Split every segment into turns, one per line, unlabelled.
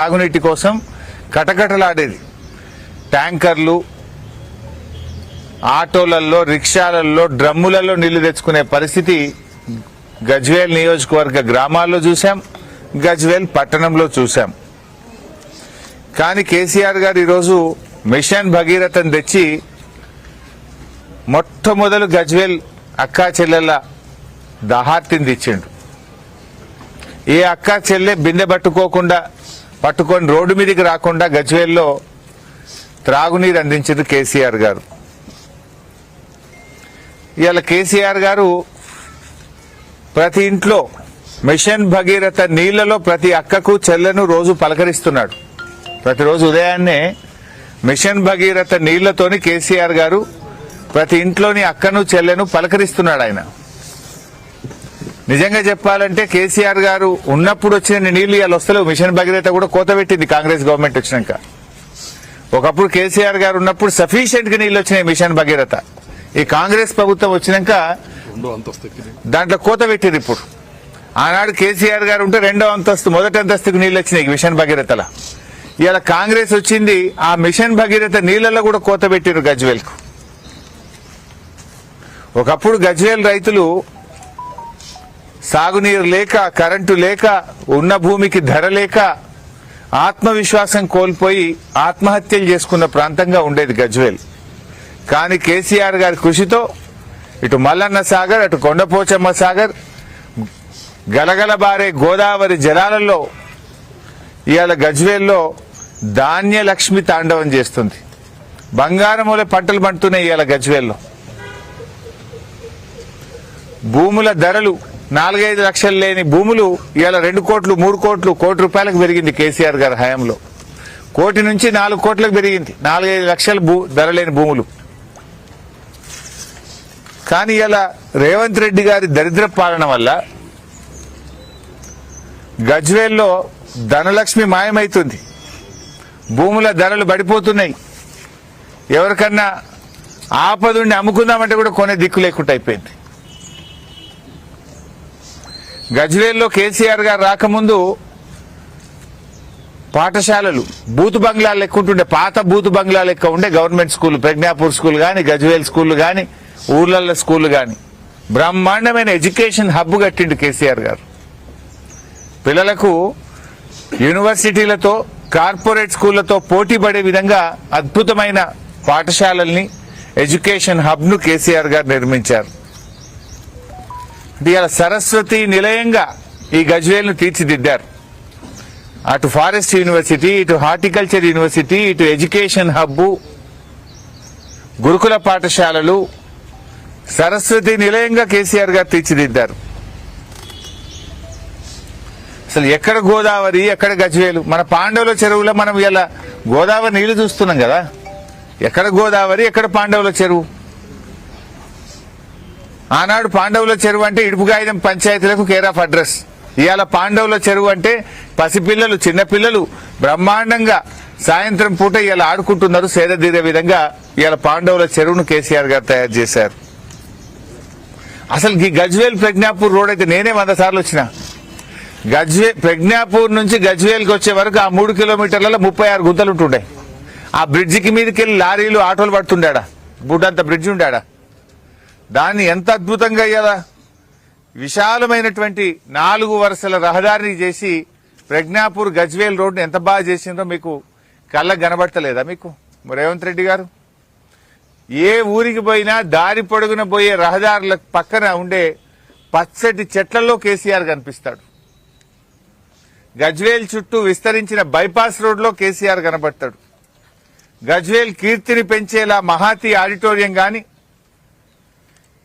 తాగునీటి కోసం కటకటలాడేది. ట్యాంకర్లు ఆటోలలో రిక్షాలలో డ్రమ్ములలో నీళ్ళు తెచ్చుకునే పరిస్థితి గజ్వేల్ నియోజకవర్గ గ్రామాల్లో చూశాం గజ్వేల్ పట్టణంలో చూశాం. కానీ కేసీఆర్ గారు ఈరోజు మిషన్ భగీరథను తెచ్చి మొట్టమొదలు గజ్వేల్ అక్కా చెల్లెల దహార్తిని తెచ్చిండు. ఏ అక్కా చెల్లె బిందె పట్టుకోకుండా పట్టుకొని రోడ్డు మీదకి రాకుండా గజ్వేల్లో త్రాగునీరు అందించింది కేసీఆర్ గారు. ఇవాళ కేసీఆర్ గారు ప్రతి ఇంట్లో మిషన్ భగీరథ నీళ్ళలో ప్రతి అక్కకు చెల్లెను రోజు పలకరిస్తున్నాడు. ప్రతిరోజు ఉదయాన్నే మిషన్ భగీరథ నీళ్ళతోని కేసీఆర్ గారు ప్రతి ఇంట్లోని అక్కను చెల్లెను పలకరిస్తున్నాడు ఆయన. నిజంగా చెప్పాలంటే కేసీఆర్ గారు ఉన్నప్పుడు వచ్చిన నీళ్ళు ఇవాళ వస్తలేవు. మిషన్ భగీరథ కూడా కోత పెట్టింది కాంగ్రెస్ గవర్నమెంట్ వచ్చినాక. ఒకప్పుడు కేసీఆర్ గారు ఉన్నప్పుడు సఫిషియెంట్గా నీళ్ళు వచ్చినాయి మిషన్ భగీరథ. ఈ కాంగ్రెస్ ప్రభుత్వం వచ్చినాక దాంట్లో కోత పెట్టింది ఇప్పుడు. ఆనాడు కేసీఆర్ గారు ఉంటే రెండో అంతస్తు మొదటి అంతస్తుకు నీళ్ళు వచ్చినాయి మిషన్ భగీరథల. ఇవాళ కాంగ్రెస్ వచ్చింది ఆ మిషన్ భగీరథ నీళ్ళలో కూడా కోత పెట్టారు గజ్వేల్కు. ఒకప్పుడు గజ్వేల్ రైతులు సాగునీరు లేక కరెంటు లేక ఉన్న భూమికి ధర లేక ఆత్మవిశ్వాసం కోల్పోయి ఆత్మహత్యలు చేసుకున్న ప్రాంతంగా ఉండేది గజ్వేల్. కానీ కేసీఆర్ గారి కృషితో ఇటు మల్లన్న సాగర్ అటు కొండపోచమ్మ సాగర్ గలగలబారే గోదావరి జలాలలో ఇవాళ గజ్వేల్లో ధాన్యలక్ష్మి తాండవం చేస్తుంది. బంగారముల పంటలు పండుతున్నాయి ఇవాళ గజ్వేల్లో. భూముల ధరలు నాలుగైదు లక్షలు లేని భూములు ఇవాళ రెండు కోట్లు మూడు కోట్లు కోటి రూపాయలకు పెరిగింది కేసీఆర్ గారి హయాంలో. కోటి నుంచి నాలుగు కోట్లకు పెరిగింది. నాలుగైదు లక్షల భూ ధర లేని భూములు. కానీ ఇలా రేవంత్ రెడ్డి గారి దరిద్ర పాలన వల్ల గజ్వేల్లో ధనలక్ష్మి మాయమైతుంది. భూముల ధరలు పడిపోతున్నాయి ఎవరికన్నా ఆపదుండి అమ్ముకుందామంటే కూడా కొనే దిక్కు లేకుండా అయిపోయింది. గజ్వేల్లో కేసీఆర్ గారు రాకముందు పాఠశాలలు బూత్ బంగ్లా లెక్క ఉంటుండే పాత బూత్ బంగ్లా లెక్క ఉండే గవర్నమెంట్ స్కూల్ ప్రజ్ఞాపూర్ స్కూల్ కానీ గజ్వేల్ స్కూల్ కానీ ఊర్లల్ల స్కూల్ కానీ బ్రహ్మాండమైన ఎడ్యుకేషన్ హబ్ కట్టిండు కేసీఆర్ గారు. పిల్లలకు యూనివర్సిటీలతో కార్పొరేట్ స్కూళ్ళతో పోటీ పడే విధంగా అద్భుతమైన పాఠశాలల్ని ఎడ్యుకేషన్ హబ్ను కేసీఆర్ గారు నిర్మించారు. ఇవాళ సరస్వతి నిలయంగా ఈ గజ్వేల్ను తీర్చిదిద్దారు. అటు ఫారెస్ట్ యూనివర్సిటీ ఇటు హార్టికల్చర్ యూనివర్సిటీ ఇటు ఎడ్యుకేషన్ హబ్బు గురుకుల పాఠశాలలు సరస్వతి నిలయంగా కేసీఆర్ గారు తీర్చిదిద్దారు. అసలు ఎక్కడ గోదావరి ఎక్కడ గజ్వేలు? మన పాండవుల చెరువులో మనం ఇలా గోదావరి నీళ్ళు చూస్తున్నాం కదా. ఎక్కడ గోదావరి ఎక్కడ పాండవుల చెరువు? ఆనాడు పాండవుల చెరువు అంటే ఇడుపుగాయిదం పంచాయతీలకు కేర్ ఆఫ్ అడ్రస్. ఇవాళ పాండవుల చెరువు అంటే పసిపిల్లలు చిన్నపిల్లలు బ్రహ్మాండంగా సాయంత్రం పూట ఇవాళ ఆడుకుంటున్నారు సేద తీరే విధంగా ఇవాళ పాండవుల చెరువును కేసీఆర్ గారు తయారు చేశారు. అసలు ఈ గజ్వేల్ ప్రజ్ఞాపూర్ రోడ్ అయితే నేనే వంద సార్లు వచ్చిన. గజ్వే ప్రజ్ఞాపూర్ నుంచి గజ్వేల్కి వచ్చే వరకు ఆ మూడు కిలోమీటర్లలో ముప్పై ఆరు గుంతలు ఉంటుండే. ఆ బ్రిడ్జికి మీదకి వెళ్ళి లారీలు ఆటోలు పడుతుండాడా? బుడ్డంత బ్రిడ్జ్ ఉండాడా? దాన్ని ఎంత అద్భుతంగా అయ్యాదా విశాలమైనటువంటి నాలుగు వరుసల రహదారిని చేసి ప్రజ్ఞాపూర్ గజ్వేల్ రోడ్డు ఎంత బాగా చేసిందో మీకు కళ్ళ కనబడతలేదా మీకు? రేవంత్ రెడ్డి గారు? ఏ ఊరికి పోయినా దారి పొడుగున పోయే రహదారుల పక్కన ఉండే పచ్చటి చెట్లలో కేసీఆర్ కనిపిస్తాడు. గజ్వేల్ చుట్టూ విస్తరించిన బైపాస్ రోడ్లో కేసీఆర్ కనబడతాడు. గజ్వేల్ కీర్తిని పెంచేలా మహాతి ఆడిటోరియం కానీ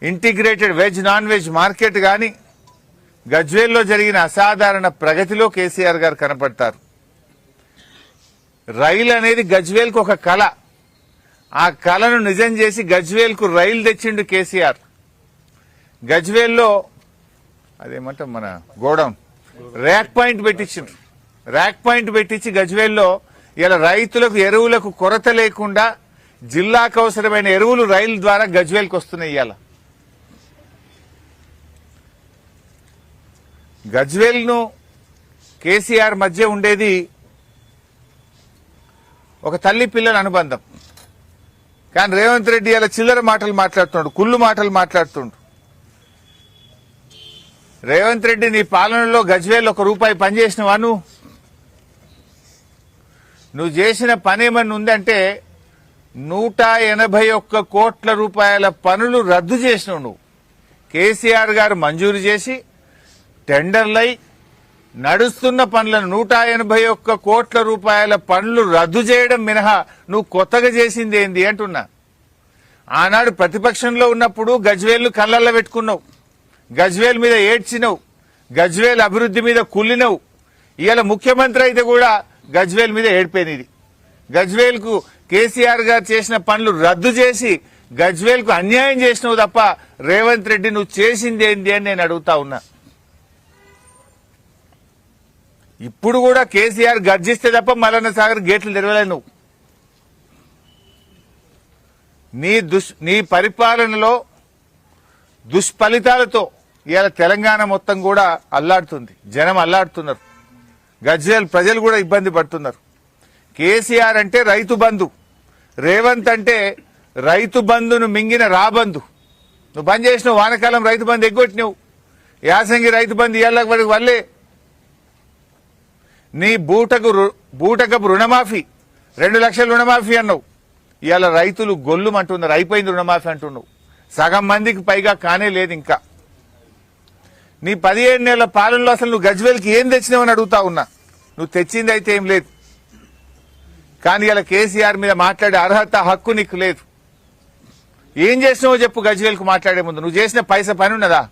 integrated veg non veg market గాని గజ్వేల్లో జరిగిన అసాధారణ ప్రగతిలో కేసీఆర్ గారు కనపడతారు. రైలు అనేది గజ్వేల్కు ఒక కళ. ఆ కళను నిజం చేసి గజ్వేల్కు రైలు తెచ్చిండు కేసీఆర్. గజ్వేల్లో అదేమంటాం మన గోడౌన్ ర్యాక్ పాయింట్ పెట్టించిండు ర్యాక్ పాయింట్ పెట్టించి గజ్వేల్లో ఇలా రైతులకు ఎరువులకు కొరత లేకుండా జిల్లాకు అవసరమైన ఎరువులు రైలు ద్వారా గజ్వేల్కి వస్తున్నాయి ఇలా గజ్వేల్ను కేసీఆర్ మధ్య ఉండేది ఒక తల్లి పిల్లల అనుబంధం. కానీ రేవంత్ రెడ్డి అలా చిల్లర మాటలు మాట్లాడుతున్నాడు కుళ్ళు మాటలు మాట్లాడుతుండు. రేవంత్ రెడ్డి నీ పాలనలో గజ్వేల్ ఒక రూపాయి పనిచేసినవా నువ్వు? నువ్వు చేసిన పని ఏమన్నా ఉందంటే నూట ఎనభై ఒక్క కోట్ల రూపాయల పనులు రద్దు చేసినావు నువ్వు. కేసీఆర్ గారు మంజూరు చేసి టెండర్లై నడుస్తున్న పనులను నూట ఎనభై ఒక్క కోట్ల రూపాయల పనులు రద్దు చేయడం మినహా నువ్వు కొత్తగా చేసింది ఏంది అంటున్నా. ఆనాడు ప్రతిపక్షంలో ఉన్నప్పుడు గజ్వేల్ను కళ్ళల్లో పెట్టుకున్నావు. గజ్వేల్ మీద ఏడ్చినవు. గజ్వేల్ అభివృద్ధి మీద కుళ్ళినవు. ఇవాళ ముఖ్యమంత్రి అయితే కూడా గజ్వేల్ మీద ఏడిపోయినది. గజ్వేల్కు కేసీఆర్ గారు చేసిన పనులు రద్దు చేసి గజ్వేల్కు అన్యాయం చేసినావు తప్ప రేవంత్ రెడ్డి నువ్వు చేసింది ఏంది అని నేను అడుగుతా ఉన్నా. ఇప్పుడు కూడా కేసీఆర్ గర్జిస్తే తప్ప మల్లన్న సాగర్ గేట్లు తెరవలే నువ్వు. నీ దుష్ నీ పరిపాలనలో దుష్ఫలితాలతో ఇవాళ తెలంగాణ మొత్తం కూడా అల్లాడుతుంది. జనం అల్లాడుతున్నారు. గజ్వేల్ ప్రజలు కూడా ఇబ్బంది పడుతున్నారు. కేసీఆర్ అంటే రైతు బంధు. రేవంత్ అంటే రైతు బంధును మింగిన రాబంధు నువ్వు బంద్ చేసినావు వానకాలం రైతు బంధు ఎగ్గొట్టినావు. యాసంగి రైతు బంధు ఇవాళ వల్లే నీ బూటకు బూటకపు రుణమాఫీ. రెండు లక్షల రుణమాఫీ అన్నావు. ఇవాళ రైతులు గొల్లుమంటున్నారు. అయిపోయింది రుణమాఫీ అంటున్నావు. సగం మందికి పైగా కానే లేదు ఇంకా. నీ పదిహేడు నెలల పాలనలో అసలు నువ్వు గజ్వేల్కి ఏం తెచ్చినావని అడుగుతా ఉన్నా. నువ్వు తెచ్చింది అయితే ఏం లేదు. కానీ ఇలా కేసీఆర్ మీద మాట్లాడే అర్హత హక్కు నీకు లేదు. ఏం చేసినావో చెప్పు గజ్వేల్కు మాట్లాడే ముందు. నువ్వు చేసిన పైసా పని ఉన్నదా?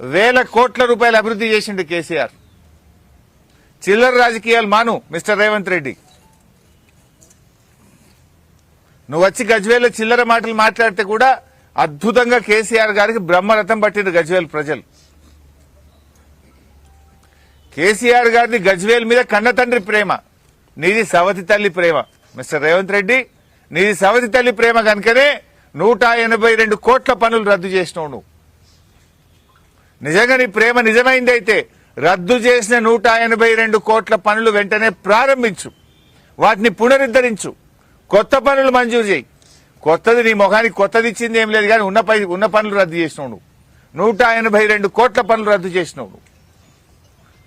వేల కోట్ల రూపాయలు అభివృద్ధి చేసిండు కేసీఆర్. చిల్లర రాజకీయాలు మాను మిస్టర్ రేవంత్ రెడ్డి. నువ్వు వచ్చి గజ్వేల్ చిల్లర మాటలు మాట్లాడితే కూడా అద్భుతంగా కేసీఆర్ గారికి బ్రహ్మరథం పట్టిండు గజ్వేల్ ప్రజలు. కేసీఆర్ గారిది గజ్వేల్ మీద కన్నతండ్రి ప్రేమ నీది సవతి తల్లి ప్రేమ. మిస్టర్ రేవంత్ రెడ్డి నీది సవతి తల్లి ప్రేమ కనుకనే నూట ఎనభై రెండు కోట్ల పనులు రద్దు చేసినావు నువ్వు నిజంగా నీ ప్రేమ నిజమైంది అయితే రద్దు చేసిన నూట ఎనభై రెండు కోట్ల పనులు వెంటనే ప్రారంభించు. వాటిని పునరుద్ధరించు. కొత్త పనులు మంజూరు చేయి. కొత్తది నీ ముఖానికి కొత్తది ఇచ్చింది ఏం లేదు కానీ ఉన్న పై ఉన్న పనులు రద్దు చేసినావు నువ్వు. నూట ఎనభై రెండు కోట్ల పనులు రద్దు చేసినావు నువ్వు.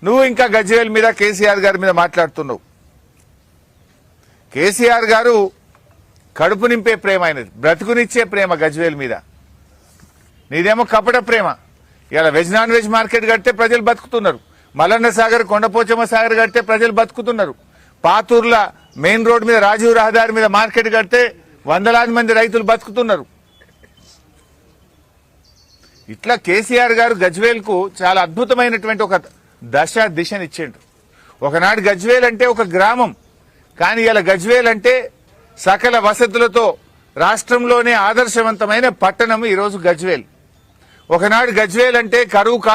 నువ్వు ఇంకా గజ్వేల్ మీద కేసీఆర్ గారి మీద మాట్లాడుతున్నావు. కేసీఆర్ గారు కడుపు నింపే ప్రేమ అయినది బ్రతుకునిచ్చే ప్రేమ గజ్వేల్ మీద. నీదేమో కపట ప్రేమ. ఇలా వెజ్ నాన్ వెజ్ మార్కెట్ కడితే ప్రజలు బతుకుతున్నారు. మల్లన్న సాగర్ కొండపోచమ్మ సాగర్ కడితే ప్రజలు బతుకుతున్నారు. పాతూర్ల మెయిన్ రోడ్ మీద రాజీవ్ రహదారి మీద మార్కెట్ కడితే వందలాది మంది రైతులు బతుకుతున్నారు. ఇట్లా కేసీఆర్ గారు గజ్వేల్కు చాలా అద్భుతమైనటువంటి ఒక దశ దిశనిచ్చిండు ఒకనాడు గజ్వేల్ అంటే ఒక గ్రామం. కానీ ఇలా గజ్వేల్ అంటే సకల వసతులతో రాష్ట్రంలోనే ఆదర్శవంతమైన పట్టణం ఈరోజు గజ్వేల్. ఒకనాడు గజ్వేల్ అంటే కరువు కాటు